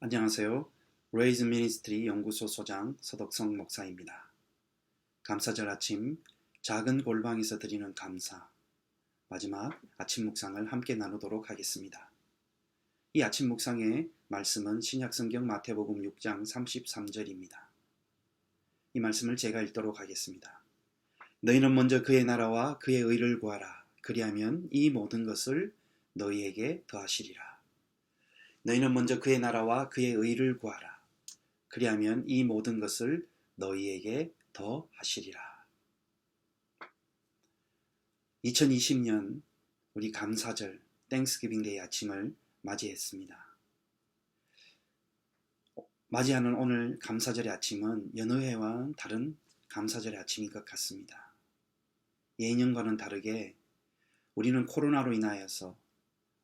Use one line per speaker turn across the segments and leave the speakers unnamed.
안녕하세요. 레이즈 미니스트리 연구소 소장 서덕성 목사입니다. 감사절 아침 작은 골방에서 드리는 감사 마지막 아침 묵상을 함께 나누도록 하겠습니다. 이 아침 묵상의 말씀은 신약성경 마태복음 6장 33절입니다. 이 말씀을 제가 읽도록 하겠습니다. 너희는 먼저 그의 나라와 그의 의를 구하라. 그리하면 이 모든 것을 너희에게 더하시리라. 너희는 먼저 그의 나라와 그의 의를 구하라. 그리하면 이 모든 것을 너희에게 더 하시리라. 2020년 우리 감사절 땡스기빙 데이 아침을 맞이했습니다. 맞이하는 오늘 감사절의 아침은 연어회와 다른 감사절의 아침인 것 같습니다. 예년과는 다르게 우리는 코로나로 인하여서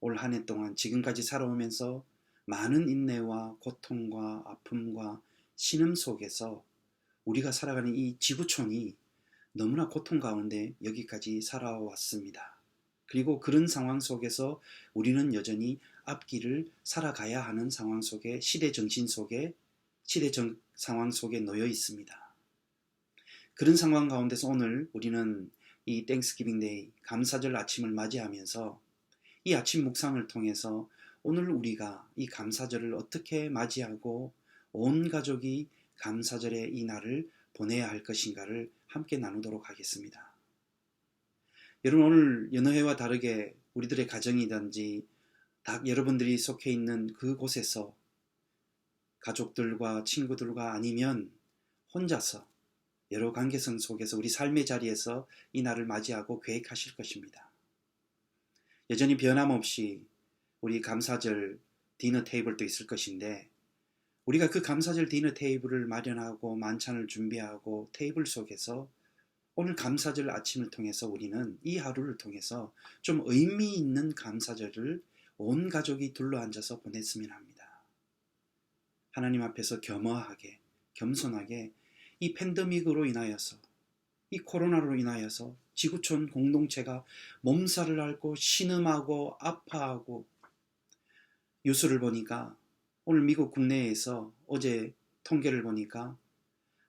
올 한 해 동안 지금까지 살아오면서 많은 인내와 고통과 아픔과 신음 속에서 우리가 살아가는 이 지구촌이 너무나 고통 가운데 여기까지 살아왔습니다. 그리고 그런 상황 속에서 우리는 여전히 앞길을 살아가야 하는 상황 속에 시대 정신 속에 시대 정, 상황 속에 놓여 있습니다. 그런 상황 가운데서 오늘 우리는 이 땡스기빙 데이 감사절 아침을 맞이하면서 이 아침 묵상을 통해서 오늘 우리가 이 감사절을 어떻게 맞이하고 온 가족이 감사절의 이 날을 보내야 할 것인가를 함께 나누도록 하겠습니다. 여러분 오늘 연어회와 다르게 우리들의 가정이든지 딱 여러분들이 속해 있는 그곳에서 가족들과 친구들과 아니면 혼자서 여러 관계성 속에서 우리 삶의 자리에서 이 날을 맞이하고 계획하실 것입니다. 여전히 변함없이 우리 감사절 디너 테이블도 있을 것인데 우리가 그 감사절 디너 테이블을 마련하고 만찬을 준비하고 테이블 속에서 오늘 감사절 아침을 통해서 우리는 이 하루를 통해서 좀 의미 있는 감사절을 온 가족이 둘러앉아서 보냈으면 합니다. 하나님 앞에서 겸허하게, 겸손하게 이 팬데믹으로 인하여서, 이 코로나로 인하여서 지구촌 공동체가 몸살을 앓고 신음하고 아파하고 뉴스를 보니까 오늘 미국 국내에서 어제 통계를 보니까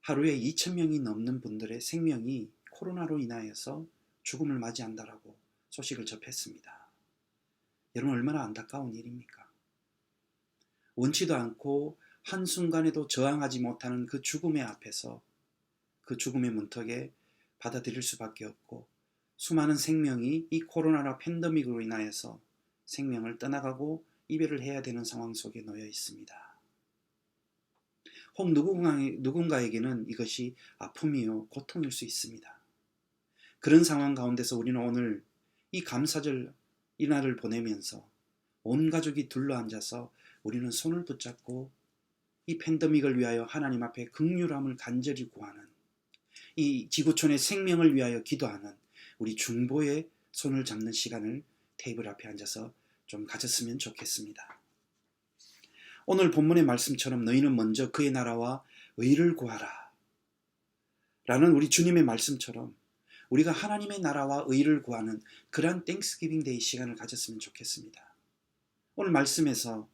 하루에 2천명이 넘는 분들의 생명이 코로나로 인하여서 죽음을 맞이한다라고 소식을 접했습니다. 여러분 얼마나 안타까운 일입니까? 원치도 않고 한순간에도 저항하지 못하는 그 죽음의 앞에서 그 죽음의 문턱에 받아들일 수밖에 없고 수많은 생명이 이 코로나나 팬데믹으로 인하여서 생명을 떠나가고 이별을 해야 되는 상황 속에 놓여 있습니다. 혹 누군가에게는 이것이 아픔이요 고통일 수 있습니다. 그런 상황 가운데서 우리는 오늘 이 감사절 이날을 보내면서 온 가족이 둘러앉아서 우리는 손을 붙잡고 이 팬데믹을 위하여 하나님 앞에 극률함을 간절히 구하는 이 지구촌의 생명을 위하여 기도하는 우리 중보의 손을 잡는 시간을 테이블 앞에 앉아서 좀 가졌으면 좋겠습니다. 오늘 본문의 말씀처럼 너희는 먼저 그의 나라와 의를 구하라. 라는 우리 주님의 말씀처럼 우리가 하나님의 나라와 의를 구하는 그러한 땡스기빙 데이 시간을 가졌으면 좋겠습니다. 오늘 말씀에서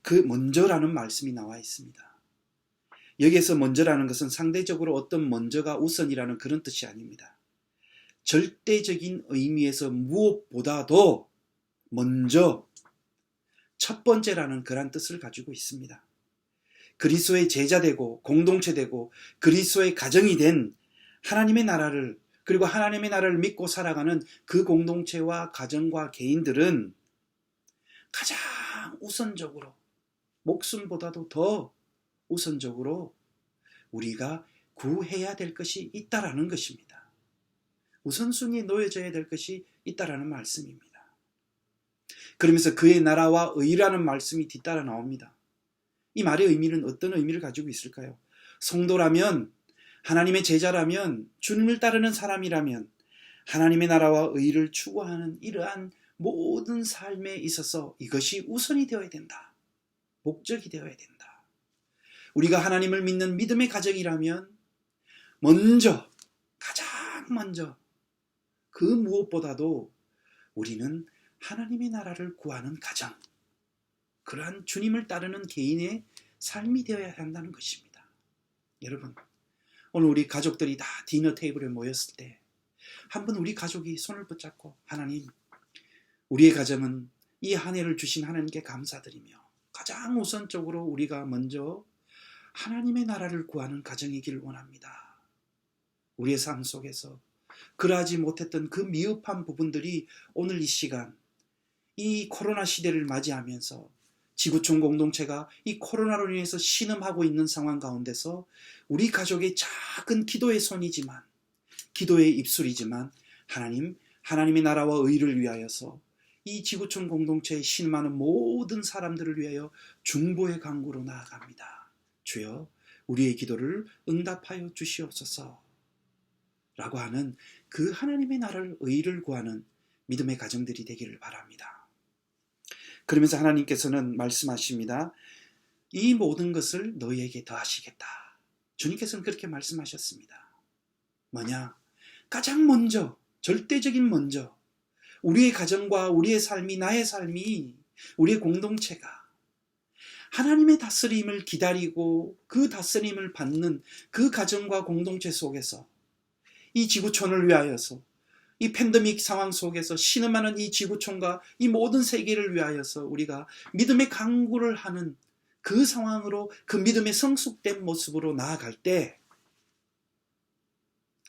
그 먼저라는 말씀이 나와 있습니다. 여기에서 먼저라는 것은 상대적으로 어떤 먼저가 우선이라는 그런 뜻이 아닙니다. 절대적인 의미에서 무엇보다도 먼저 첫 번째라는 그런 뜻을 가지고 있습니다. 그리스도의 제자 되고 공동체 되고 그리스도의 가정이 된 하나님의 나라를 그리고 하나님의 나라를 믿고 살아가는 그 공동체와 가정과 개인들은 가장 우선적으로 목숨보다도 더 우선적으로 우리가 구해야 될 것이 있다라는 것입니다. 우선순위에 놓여져야 될 것이 있다라는 말씀입니다. 그러면서 그의 나라와 의라는 말씀이 뒤따라 나옵니다. 이 말의 의미는 어떤 의미를 가지고 있을까요? 성도라면 하나님의 제자라면 주님을 따르는 사람이라면 하나님의 나라와 의를 추구하는 이러한 모든 삶에 있어서 이것이 우선이 되어야 된다. 목적이 되어야 된다. 우리가 하나님을 믿는 믿음의 가정이라면 먼저 가장 먼저 그 무엇보다도 우리는 하나님의 나라를 구하는 가정. 그러한 주님을 따르는 개인의 삶이 되어야 한다는 것입니다. 여러분, 오늘 우리 가족들이 다 디너 테이블에 모였을 때 한번 우리 가족이 손을 붙잡고 하나님, 우리의 가정은 이 한 해를 주신 하나님께 감사드리며 가장 우선적으로 우리가 먼저 하나님의 나라를 구하는 가정이길 원합니다. 우리의 삶 속에서 그러하지 못했던 그 미흡한 부분들이 오늘 이 시간 이 코로나 시대를 맞이하면서 지구촌 공동체가 이 코로나로 인해서 신음하고 있는 상황 가운데서 우리 가족의 작은 기도의 손이지만 기도의 입술이지만 하나님 하나님의 나라와 의를 위하여서 이 지구촌 공동체에 신음하는 모든 사람들을 위하여 중보의 강구로 나아갑니다. 주여 우리의 기도를 응답하여 주시옵소서. 라고 하는 그 하나님의 나라를 의를 구하는 믿음의 가정들이 되기를 바랍니다. 그러면서 하나님께서는 말씀하십니다. 이 모든 것을 너희에게 더하시겠다. 주님께서는 그렇게 말씀하셨습니다. 뭐냐? 가장 먼저, 절대적인 먼저, 우리의 가정과 우리의 삶이, 나의 삶이, 우리의 공동체가 하나님의 다스림을 기다리고 그 다스림을 받는 그 가정과 공동체 속에서 이 지구촌을 위하여서 이 팬데믹 상황 속에서 신음하는 이 지구촌과 이 모든 세계를 위하여서 우리가 믿음의 강구를 하는 그 상황으로 그 믿음의 성숙된 모습으로 나아갈 때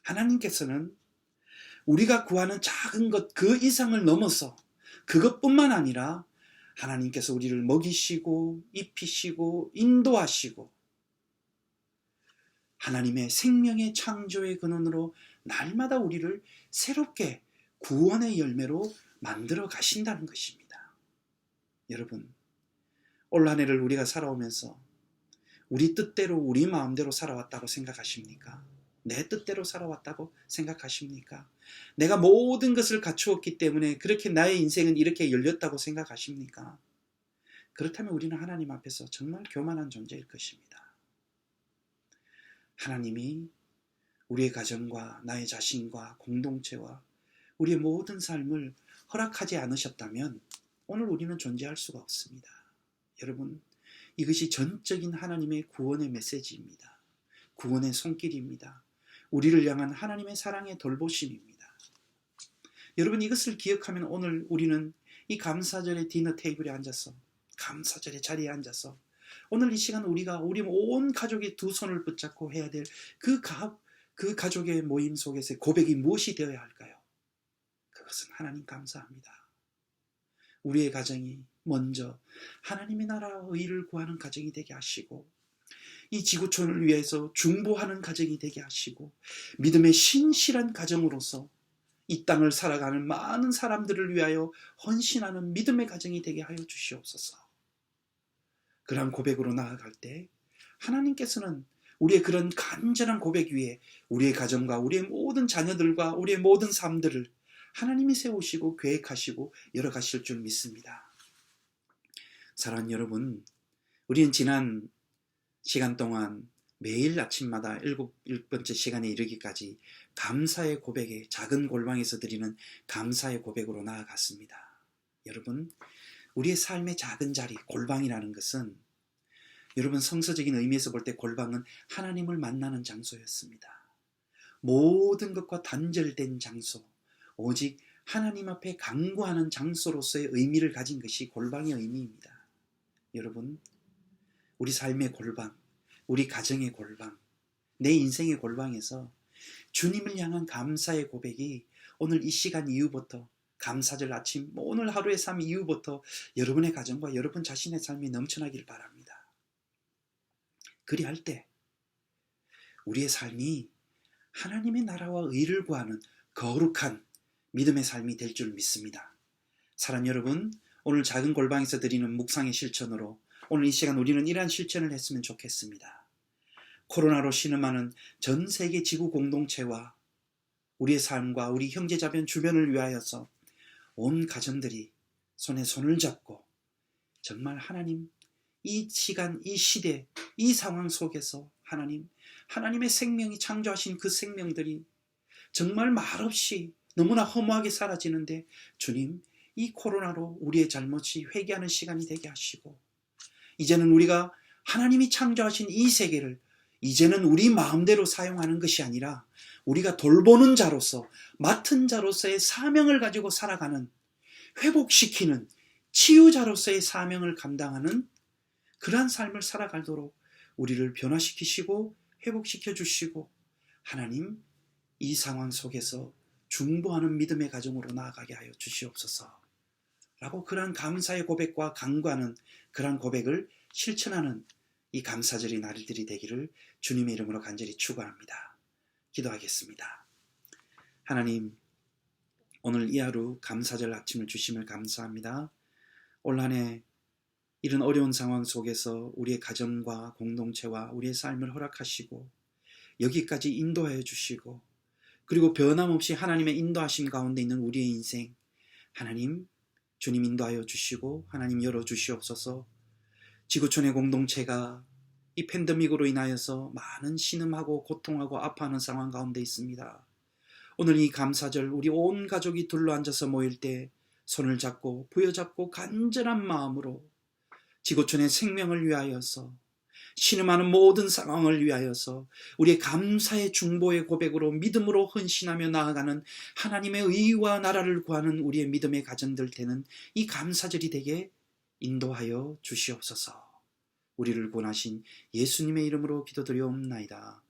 하나님께서는 우리가 구하는 작은 것 그 이상을 넘어서 그것뿐만 아니라 하나님께서 우리를 먹이시고 입히시고 인도하시고 하나님의 생명의 창조의 근원으로 날마다 우리를 새롭게 구원의 열매로 만들어 가신다는 것입니다. 여러분, 올 한 해를 우리가 살아오면서 우리 뜻대로 우리 마음대로 살아왔다고 생각하십니까? 내 뜻대로 살아왔다고 생각하십니까? 내가 모든 것을 갖추었기 때문에 그렇게 나의 인생은 이렇게 열렸다고 생각하십니까? 그렇다면 우리는 하나님 앞에서 정말 교만한 존재일 것입니다. 하나님이 우리의 가정과 나의 자신과 공동체와 우리의 모든 삶을 허락하지 않으셨다면 오늘 우리는 존재할 수가 없습니다. 여러분, 이것이 전적인 하나님의 구원의 메시지입니다. 구원의 손길입니다. 우리를 향한 하나님의 사랑의 돌보심입니다. 여러분 이것을 기억하면 오늘 우리는 이 감사절의 디너 테이블에 앉아서 감사절의 자리에 앉아서 오늘 이 시간 우리가 우리 온 가족이 두 손을 붙잡고 해야 될그 그 가족의 모임 속에서 고백이 무엇이 되어야 할까요? 그것은 하나님 감사합니다. 우리의 가정이 먼저 하나님의 나라 의를 구하는 가정이 되게 하시고 이 지구촌을 위해서 중보하는 가정이 되게 하시고 믿음의 신실한 가정으로서 이 땅을 살아가는 많은 사람들을 위하여 헌신하는 믿음의 가정이 되게 하여 주시옵소서. 그러한 고백으로 나아갈 때 하나님께서는 우리의 그런 간절한 고백 위에 우리의 가정과 우리의 모든 자녀들과 우리의 모든 삶들을 하나님이 세우시고 계획하시고 열어가실 줄 믿습니다. 사랑하는 여러분, 우리는 지난 시간 동안 매일 아침마다 일곱 번째 시간에 이르기까지 감사의 고백에 작은 골방에서 드리는 감사의 고백으로 나아갔습니다. 여러분, 우리의 삶의 작은 자리, 골방이라는 것은 여러분 성서적인 의미에서 볼 때 골방은 하나님을 만나는 장소였습니다. 모든 것과 단절된 장소, 오직 하나님 앞에 강구하는 장소로서의 의미를 가진 것이 골방의 의미입니다. 여러분, 우리 삶의 골방, 우리 가정의 골방, 내 인생의 골방에서 주님을 향한 감사의 고백이 오늘 이 시간 이후부터 감사절 아침 뭐 오늘 하루의 삶 이후부터 여러분의 가정과 여러분 자신의 삶이 넘쳐나길 바랍니다. 그리할 때 우리의 삶이 하나님의 나라와 의를 구하는 거룩한 믿음의 삶이 될 줄 믿습니다. 사랑 여러분, 오늘 작은 골방에서 드리는 묵상의 실천으로 오늘 이 시간 우리는 이러한 실천을 했으면 좋겠습니다. 코로나로 신음하는 전 세계 지구 공동체와 우리의 삶과 우리 형제자변 주변을 위하여서 온 가정들이 손에 손을 잡고 정말 하나님 이 시간, 이 시대, 이 상황 속에서 하나님, 하나님의 생명이 창조하신 그 생명들이 정말 말없이 너무나 허무하게 사라지는데 주님, 이 코로나로 우리의 잘못이 회개하는 시간이 되게 하시고 이제는 우리가 하나님이 창조하신 이 세계를 이제는 우리 마음대로 사용하는 것이 아니라 우리가 돌보는 자로서 맡은 자로서의 사명을 가지고 살아가는 회복시키는 치유자로서의 사명을 감당하는 그러한 삶을 살아가도록 우리를 변화시키시고 회복시켜 주시고 하나님 이 상황 속에서 중보하는 믿음의 가정으로 나아가게 하여 주시옵소서. 라고 그러한 감사의 고백과 강구하는 그러한 고백을 실천하는 이 감사절의 날들이 되기를 주님의 이름으로 간절히 축원합니다. 기도하겠습니다. 하나님, 오늘 이 하루 감사절 아침을 주심을 감사합니다. 올 한해 이런 어려운 상황 속에서 우리의 가정과 공동체와 우리의 삶을 허락하시고 여기까지 인도하여 주시고 그리고 변함없이 하나님의 인도하심 가운데 있는 우리의 인생 하나님 주님 인도하여 주시고 하나님 열어 주시옵소서 지구촌의 공동체가 이 팬데믹으로 인하여서 많은 신음하고 고통하고 아파하는 상황 가운데 있습니다. 오늘 이 감사절 우리 온 가족이 둘러앉아서 모일 때 손을 잡고 부여잡고 간절한 마음으로 지구촌의 생명을 위하여서 신음하는 모든 상황을 위하여서 우리의 감사의 중보의 고백으로 믿음으로 헌신하며 나아가는 하나님의 의와 나라를 구하는 우리의 믿음의 가정들 되는 이 감사절이 되게 인도하여 주시옵소서. 우리를 구원하신 예수님의 이름으로 기도드리옵나이다.